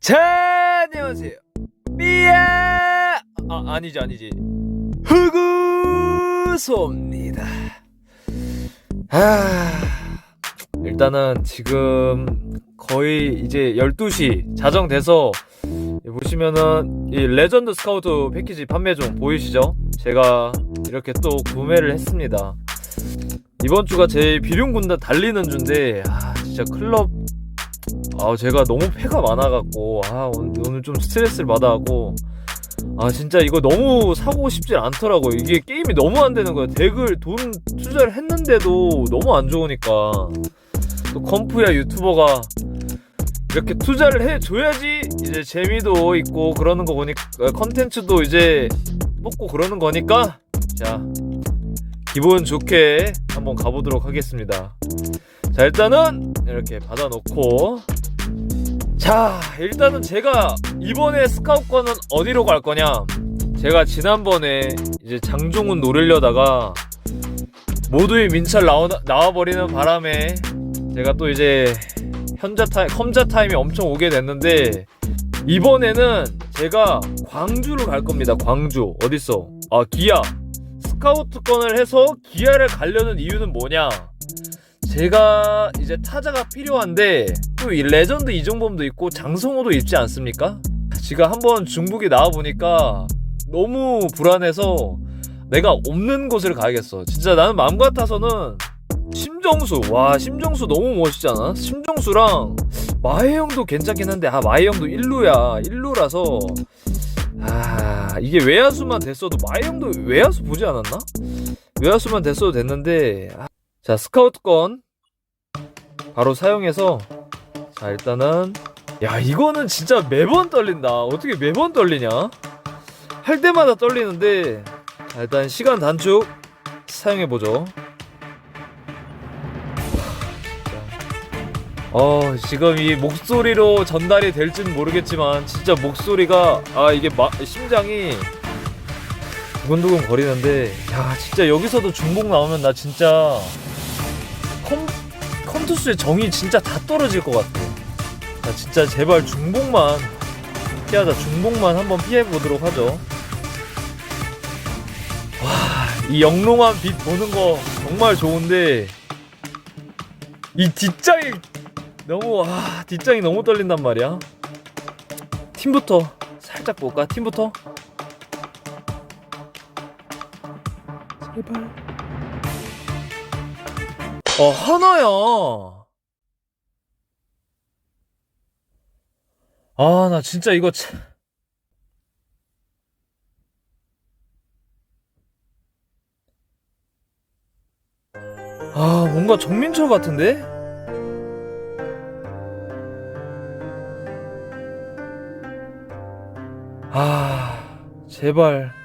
자, 안녕하세요. 삐야! 아, 아니지, 아니지. 흑우소입니다. 아, 일단은 지금 거의 이제 12시 자정돼서 보시면은 이 레전드 스카우트 패키지 판매 중 보이시죠? 제가 이렇게 또 구매를 했습니다. 이번 주가 제 비룡 군단 달리는 주인데 아 진짜 클럽 아 제가 너무 패가 많아갖고 아 오늘, 좀 스트레스를 받아갖고 아 진짜 이거 너무 사고 싶지 않더라고요. 이게 게임이 너무 안 되는 거야 덱을 돈 투자를 했는데도 너무 안 좋으니까. 또 컴프야 유튜버가 이렇게 투자를 해줘야지 이제 재미도 있고 그러는 거 보니까 컨텐츠도 이제 뽑고 그러는 거니까. 자 기분 좋게 한번 가보도록 하겠습니다. 자 일단은 이렇게 받아놓고 자 일단은 제가 이번에 스카우트권은 어디로 갈 거냐? 제가 지난번에 이제 장종훈 노리려다가 모두의 민철 나오, 나와버리는 바람에 제가 또 이제 현자 타임 컴자 타임이 엄청 오게 됐는데 이번에는 제가 광주를 갈 겁니다 광주. 어딨어? 아 기아. 스카우트권을 해서 기아를 가려는 이유는 뭐냐 제가 이제 타자가 필요한데 또 이 레전드 이종범도 있고 장성호도 있지 않습니까? 지가 한번 중북에 나와 보니까 너무 불안해서 내가 없는 곳을 가야겠어. 진짜 나는 마음 같아서는 심정수 와 심정수 너무 멋있잖아. 심정수랑 마해 형도 괜찮긴 한데 아 마해 형도 1루야 1루라서 아 이게 외야수만 됐어도 마해 형도 외야수 보지 않았나? 외야수만 됐어도 됐는데 아, 자 스카우트권 바로 사용해서 자 일단은 야 이거는 진짜 매번 떨린다. 어떻게 매번 떨리냐? 할 때마다 떨리는데 자 일단 시간 단축 사용해 보죠. 어 지금 이 목소리로 전달이 될지는 모르겠지만 진짜 목소리가 아 이게 마, 심장이 두근두근 거리는데 야 진짜 여기서도 중복 나오면 나 진짜 컴 컴투스의 정이 진짜 다 떨어질 것 같아. 나 진짜 제발 중복만 피하자. 중복만 한번 피해 보도록 하죠. 와, 이 영롱한 빛 보는 거 정말 좋은데 이 뒷장이 너무 아, 뒷장이 너무 떨린단 말이야. 팀부터 살짝 볼까? 팀부터. 제발. 어, 하나야. 아, 나 진짜 이거 참. 아, 뭔가 정민철 같은데? 아, 제발.